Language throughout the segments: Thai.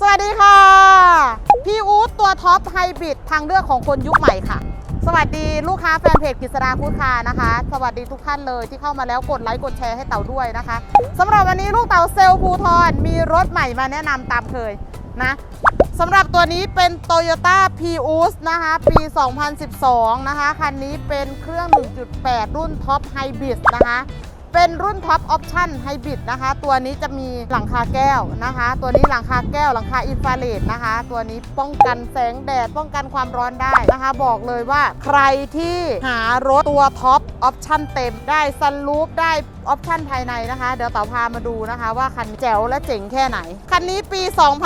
สวัสดีค่ะ พี่อู๊ดตัวท็อปไฮบริดทางเลือกของคนยุคใหม่ค่ะ สวัสดีลูกค้าแฟนเพจกิษดาคูดคานะคะ สวัสดีทุกท่านเลยที่เข้ามาแล้วกดไลค์กดแชร์ให้เต่าด้วยนะคะสำหรับวันนี้ลูกเต่าเซลล์ภูทรมีรถใหม่มาแนะนำตามเคยนะสำหรับตัวนี้เป็น Toyota p r i u s นะคะ ปี 2012 นะคะ คันนี้เป็นเครื่อง 1.8 รุ่นท็อปไฮบริดนะคะ เป็นรุ่นท็อปออปชั่นไฮบริดนะคะ ตัวนี้จะมีหลังคาแก้วนะคะ ตัวนี้หลังคาแก้วหลังคาอินฟราเรดนะคะ ตัวนี้ป้องกันแสงแดด ป้องกันความร้อนได้นะคะ บอกเลยว่าใครที่หารถตัวท็อปออปชั่นเต็มได้ซันรูฟได้ออปชั่นภายในนะคะ เดี๋ยวเต่าพามาดูนะคะว่าคันแจ๋วและเจ๋งแค่ไหน คันนี้ปี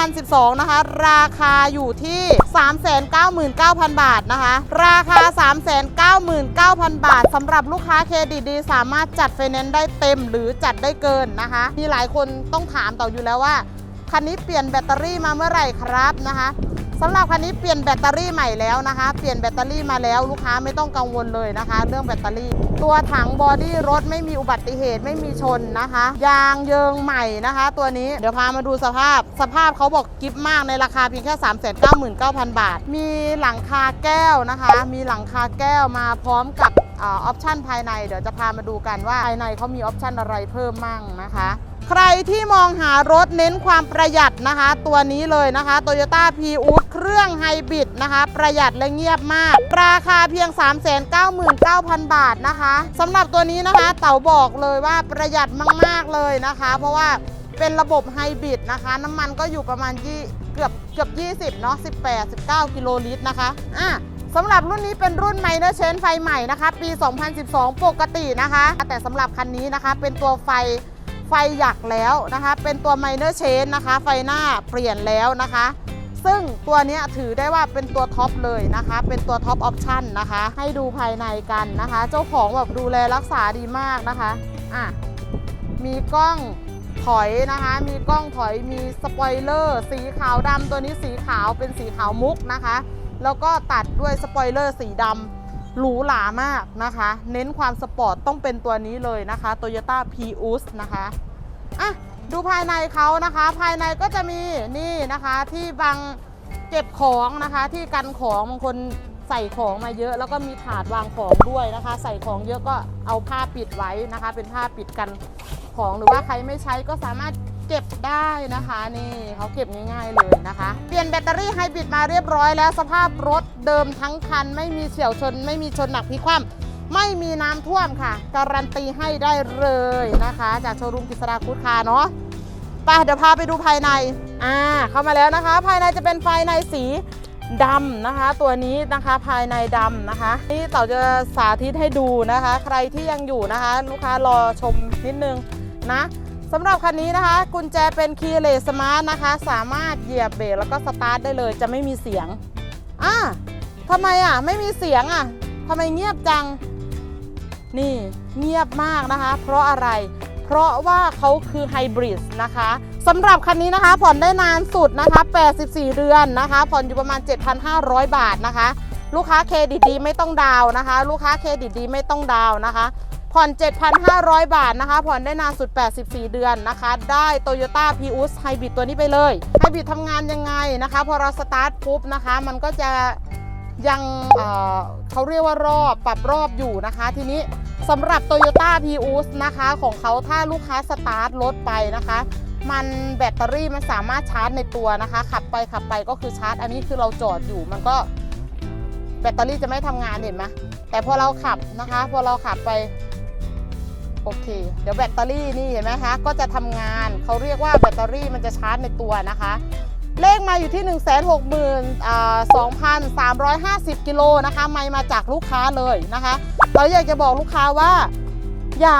2012 นะคะ ราคาอยู่ที่ 399,000 บาทนะคะ ราคา 399,000 บาทสำหรับลูกค้าเครดิตดีสามารถจัดไฟแนนซ์ได้เต็มหรือจัดได้เกินนะคะ มีหลายคนต้องถามต่าอยู่แล้วว่าคันนี้เปลี่ยนแบตเตอรี่มาเมื่อไหร่ครับนะคะสำหรับคันนี้เปลี่ยนแบตเตอรี่ใหม่แล้วนะคะ เปลี่ยนแบตเตอรี่มาแล้วลูกค้าไม่ต้องกังวลเลยนะคะ เรื่องแบตเตอรี่ ตัวถังบอดี้รถไม่มีอุบัติเหตุไม่มีชนนะคะ ยางเยิงใหม่นะคะ ตัวนี้เดี๋ยวพามาดูสภาพ สภาพเขาบอกกิฟมากในราคาเพียงแค่ 3 9 9 0 0 0 บาท มีหลังคาแก้วนะคะ มีหลังคาแก้วมาพร้อมกับ ออปชันภายในเดี๋ยวจะพามาดูกันว่าภายในเขามีออปชันอะไรเพิ่มมั่งนะคะ ใครที่มองหารถเน้นความประหยัดนะคะ ตัวนี้เลยนะคะ Toyota p r i u s เครื่องไฮบริดนะคะ ประหยัดและเงียบมาก ราคาเพียง 399,000 บาทนะคะสำหรับตัวนี้นะคะ เต๋าบอกเลยว่าประหยัดมากๆเลยนะคะ เพราะว่าเป็นระบบไฮบริดนะคะ น้ำมันก็อยู่ประมาณยี่เกือบเกือบ 20เนาะ18 19 กิโลลิตรนะคะอะ สำหรับรุ่นนี้เป็นรุ่น Minor Change ไฟใหม่นะคะ ปี 2012 ปกตินะคะ แต่สำหรับคันนี้นะคะ เป็นตัวไฟไฟหยักแล้วนะคะ เป็นตัว minor change นะคะ ไฟหน้าเปลี่ยนแล้วนะคะ ซึ่งตัวนี้ถือได้ว่าเป็นตัวท็อปเลยนะคะ เป็นตัวท็อปออปชั่นนะคะ ให้ดูภายในกันนะคะ เจ้าของแบบดูแลรักษาดีมากนะคะอะมีกล้องถอยนะคะ มีกล้องถอย มีสปอยเลอร์ สีขาวดำตัวนี้สีขาวเป็นสีขาวมุกนะคะ แล้วก็ตัดด้วยสปอยเลอร์สีดำหรูหรามากนะคะ เน้นความสปอร์ตต้องเป็นตัวนี้เลยนะคะ Toyota p r i u s นะคะอะดูภายในเขานะคะ ภายในก็จะมีนี่นะคะที่บังเก็บของนะคะที่กันของบางคนใส่ของมาเยอะ แล้วก็มีถาดวางของด้วยนะคะ ใส่ของเยอะก็เอาผ้าปิดไว้นะคะ เป็นผ้าปิดกันของหรือว่าใครไม่ใช้ก็สามารถ เก็บได้นะคะนี่เขาเก็บง่ายๆเลยนะคะ เปลี่ยนแบตเตอรี่ไฮบริดมาเรียบร้อยแล้วสภาพรถเดิมทั้งคัน ไม่มีเฉี่ยวชน ไม่มีชนหนักพิคว่ำไม่มีน้ำท่วมค่ะ การันตีให้ได้เลยนะคะ จากโชว์รูมกิษดาคูดคาเนาะไปเดี๋ยวพาไปดูภายใน อ่า เข้ามาแล้วนะคะ ภายในจะเป็นภายในสีดำนะคะ ตัวนี้นะคะภายในดำนะคะ นี่เต่าจะสาธิตให้ดูนะคะ ใครที่ยังอยู่นะคะ ลูกค้ารอชมนิดนึงนะ สำหรับคันนี้นะคะ กุญแจเป็นคีย์เลสสมาร์ทนะคะ สามารถเหยียบเบรกแล้วก็สตาร์ทได้เลยจะไม่มีเสียงอ่าทำไมอะ ไม่มีเสียงอะทำไมเงียบจัง นี่เงียบมากนะคะ เพราะอะไร เพราะว่าเขาคือไฮบริดนะคะสำหรับคันนี้นะคะ ผ่อนได้นานสุดนะคะ 84 เดือนนะคะ ผ่อนอยู่ประมาณ 7,500 บาทนะคะ ลูกค้าเครดิตดีไม่ต้องดาวนะคะ ลูกค้าเครดิตดีไม่ต้องดาวนะคะ ผ่อน 7,500 บาทนะคะ ผ่อนได้นานสุด 84 เดือนนะคะ ได้ Toyota p r i u s Hybrid ตัวนี้ไปเลย Hybrid ทำงานยังไงนะคะ พอเราสตาร์ทปุ๊บนะคะ มันก็จะยังเเขาเรียกว่ารอบปรับรอบอยู่นะคะ ทีนี้สำหรับ Toyota p r i u s นะคะของเขาถ้าลูกค้าสตาร์ทรถไปนะคะ มันแบตเตอรี่มันสามารถชาร์จในตัวนะคะ ขับไปขับไปก็คือชาร์จ อันนี้คือเราจอดอยู่มันก็แบตเตอรี่จะไม่ทำงานเห็นไหมแต่พอเราขับนะคะ พอเราขับไป โอเค เดี๋ยวแบตเตอรี่นี่เห็นไหมคะ ก็จะทำงานเขาเรียกว่าแบตเตอรี่มันจะชาร์จในตัวนะคะ เลขมาอยู่ที่ 1 6 2 3 5 0 กิโลนะคะ ไม่มาจากลูกค้าเลยนะคะ เราอยากจะบอกลูกค้าว่าอย่า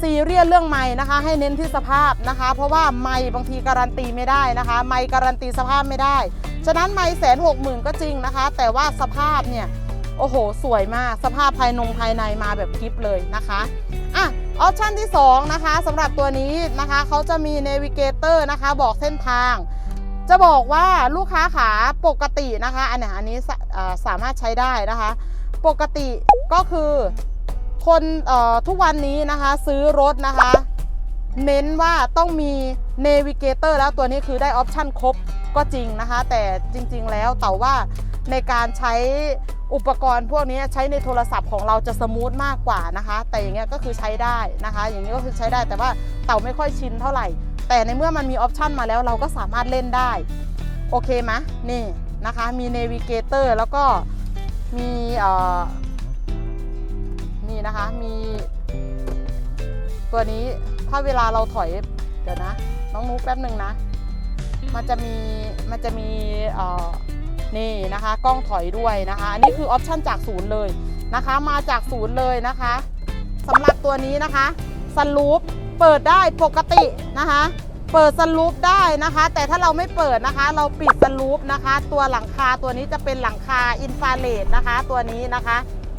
ซีเรียสเรื่องไม้นะคะ ให้เน้นที่สภาพนะคะ เพราะว่าไม้บางทีการันตีไม่ได้นะคะ ไม้การันตีสภาพไม่ได้ ฉะนั้นไม้แสนหกหมื่นก็จริงนะคะ แต่ว่าสภาพเนี่ย โอ้โห สวยมาก สภาพภายนงภายในมาแบบคลิปเลยนะคะอะออปชันที่ 2 นะคะสำหรับตัวนี้นะคะเขาจะมีเนวิเกเตอร์นะคะ บอกเส้นทาง จะบอกว่าลูกค้าขาปกตินะคะ อันเนี้อันนี้สามารถใช้ได้นะคะ ปกติก็คือคนเอ่อทุกวันนี้นะคะซื้อรถนะคะ เน้นว่าต้องมีเนวิเกเตอร์แล้วตัวนี้คือได้ออปชันครบก็จริงนะคะ แต่จริงๆแล้วเต่ว่า ในการใช้อุปกรณ์พวกนี้ใช้ในโทรศัพท์ของเราจะสมูทมากกว่านะคะ แต่อย่างเงี้ยก็คือใช้ได้นะคะ อย่างนี้ก็คือใช้ได้แต่ว่าเต่าไม่ค่อยชินเท่าไหร่ แต่ในเมื่อมันมีออปชันมาแล้วเราก็สามารถเล่นได้ โอเคไหมนี่นะคะมีเนวิเกเตอร์แล้วก็มีเอ่อนี่นะคะมีตัวนี้ถ้าเวลาเราถอยเดี๋ยวนะ น้องนุ๊กแป๊บหนึ่งนะ มันจะมีมันจะมีเอ่อ นี่นะคะกล้องถอยด้วยนะคะ อันนี้คือออปชันจากศูนย์เลยนะคะ มาจากศูนย์เลยนะคะสำหรับตัวนี้นะคะสลูปเปิดได้ปกตินะคะ เปิดสลูปได้นะคะ แต่ถ้าเราไม่เปิดนะคะ เราปิดสลูปนะคะ ตัวหลังคาตัวนี้จะเป็นหลังคาอินฟราเรดนะคะ ตัวนี้นะคะ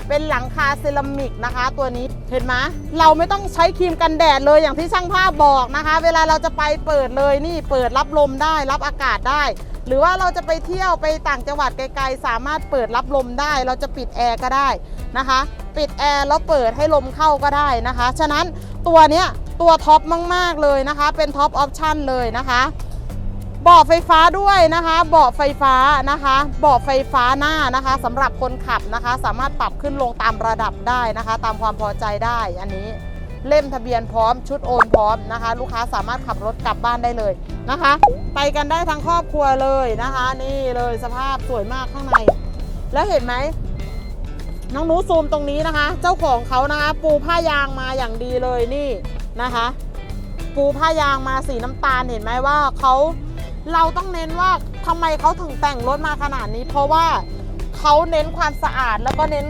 เป็นหลังคาเซรามิกนะคะ ตัวนี้เห็นไหมเราไม่ต้องใช้ครีมกันแดดเลยอย่างที่ช่างภาพบอกนะคะ เวลาเราจะไปเปิดเลยนี่เปิดรับลมได้รับอากาศได้ หรือว่าเราจะไปเที่ยวไปต่างจังหวัดไกลๆ สามารถเปิดรับลมได้ เราจะปิดแอร์ก็ได้นะคะ ปิดแอร์แล้วเปิดให้ลมเข้าก็ได้นะคะ ฉะนั้นตัวเนี้ยตัวท็อปมากๆเลยนะคะ เป็นท็อปออปชั่นเลยนะคะเบาะไฟฟ้าด้วยนะคะเบาะไฟฟ้านะคะเบาะไฟฟ้าหน้านะคะสำหรับคนขับนะคะ สามารถปรับขึ้นลงตามระดับได้นะคะ ตามความพอใจได้อันนี้ เล่มทะเบียนพร้อมชุดโอนพร้อมนะคะ ลูกค้าสามารถขับรถกลับบ้านได้เลยนะคะ ไปกันได้ทั้งครอบครัวเลยนะคะ นี่เลยสภาพสวยมากข้างใน แล้วเห็นไหมน้องหนูซูมตรงนี้นะคะ เจ้าของเขานะคะ ปูผ้ายางมาอย่างดีเลยนี่นะคะ ปูผ้ายางมาสีน้ำตาลเห็นไหมว่าเขาเราต้องเน้นว่าทำไมเขาถึงแต่งรถมาขนาดนี้ เพราะว่าเขาเน้นความสะอาดแล้วก็เน้น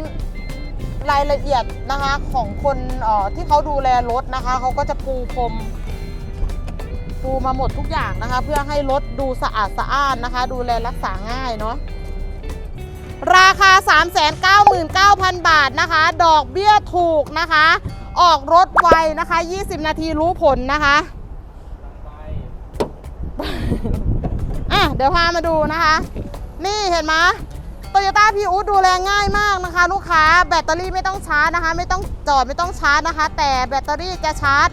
รายละเอียดนะคะของคนเอ่อที่เขาดูแลรถนะคะเขาก็จะปูพรมปูมาหมดทุกอย่างนะคะ เพื่อให้รถดูสะอาดสะอ้านนะคะ ดูแลรักษาง่ายเนาะราคา 399,000 บาทนะคะ ดอกเบี้ยถูกนะคะ ออกรถไวนะคะ 20 นาทีรู้ผลนะคะอะเดี๋ยวพามาดูนะคะ นี่เห็นไหม โตโยต้าพีอูดดูแลง่ายมากนะคะ ลูกค้าแบตเตอรี่ไม่ต้องชาร์จนะคะ ไม่ต้องจอดไม่ต้องชาร์จนะคะ แต่แบตเตอรี่จะชาร์จ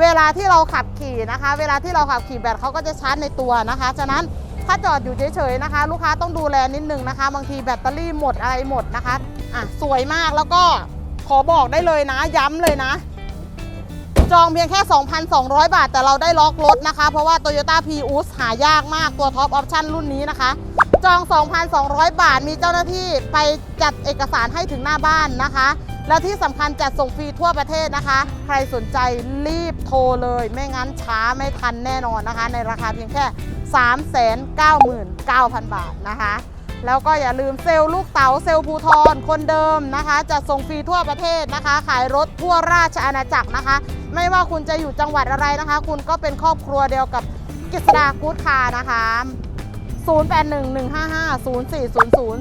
เวลาที่เราขับขี่นะคะ เวลาที่เราขับขี่แบตเขาก็จะชาร์จในตัวนะคะฉะนั้นถ้าจอดอยู่เฉยๆนะคะ ลูกค้าต้องดูแลนิดนึงนะคะ บางทีแบตเตอรี่หมดอะไรหมดนะคะอะสวยมากแล้วก็ขอบอกได้เลยนะ ย้ำเลยนะ จองเพียงแค่ 2,200 บาท แต่เราได้ล็อกรถนะคะ เพราะว่า Toyota p r i u s หายากมากตัวท็อปออปชั่นรุ่นนี้นะคะ จอง 2,200 บาท มีเจ้าหน้าที่ไปจัดเอกสารให้ถึงหน้าบ้านนะคะ แล้วที่สำคัญจัดส่งฟรีทั่วประเทศนะคะ ใครสนใจรีบโทรเลย ไม่งั้นช้าไม่ทันแน่นอนนะคะ ในราคาเพียงแค่ 399,000 บาทนะคะ แล้วก็อย่าลืมเซลล์ลูกเต๋าเซลล์ภูทรคนเดิมนะคะจะส่งฟรีทั่วประเทศนะคะ ขายรถทั่วราชอาณาจักรนะคะ ไม่ว่าคุณจะอยู่จังหวัดอะไรนะคะ คุณก็เป็นครอบครัวเดียวกับกฤษดากู๊ดคาร์นะคะ 0811550400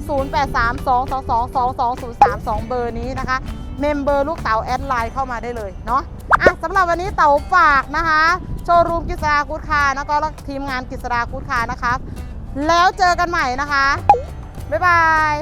0832222203 2เบอร์นี้นะคะ เมมเบอร์ลูกเต๋าแอดไลน์เข้ามาได้เลยเนาะอะสำหรับวันนี้เต๋าฝากนะคะ โชว์รูมกิษรากู๊ดคาร์แล้วก็ทีมงานกิษรากู๊ดคานะคะ แล้วเจอกันใหม่นะคะ บ๊ายบาย